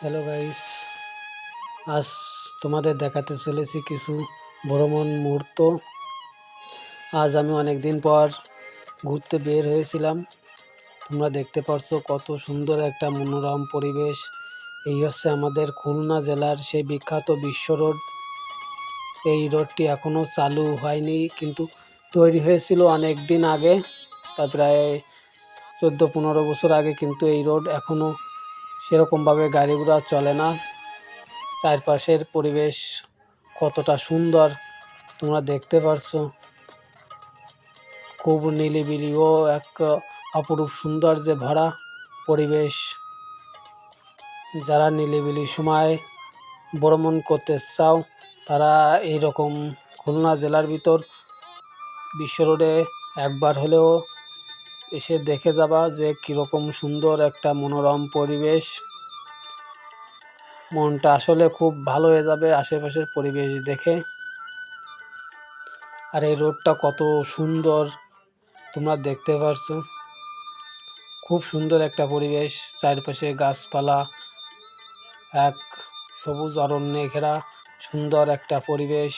Hello guys আজ তোমাদের দেখাতে চলেছি কিছু ভ্রমণ মুহূর্ত। আজ আমি অনেক দিন পর ঘুরতে বের হয়েছিলাম। তোমরা দেখতে পারছ কত সুন্দর একটা মনোরম পরিবেশ। এই হচ্ছে আমাদের খুলনা জেলার সেই বিখ্যাত বিশ্ব রোড। এই রোডটি এখনও চালু হয়নি, কিন্তু তৈরি হয়েছিল অনেক দিন আগে। তা প্রায় চোদ্দ পনেরো বছর আগে কিন্তু এই রোড এখনও সেরকমভাবে গাড়ি ঘোড়া চলে না। চারপাশের পরিবেশ কতটা সুন্দর তোমরা দেখতে পারছ। খুব নিলিবিলি ও এক অপরূপ সৌন্দর্যে ভরা পরিবেশ। যারা নিলিবিলি সময় ভ্রমণ করতে চাও, তারা এইরকম খুলনা জেলার ভিতর বিশ্ব রোডে একবার হলেও এসে দেখে যাবা যে কীরকম সুন্দর একটা মনোরম পরিবেশ। মনটা আসলে খুব ভালো হয়ে যাবে আশেপাশের পরিবেশ দেখে। আর এই রোডটা কত সুন্দর তোমরা দেখতে পারছ। খুব সুন্দর একটা পরিবেশ, চারপাশে গাছপালা, এক সবুজ অরণ্যে ঘেরা সুন্দর একটা পরিবেশ।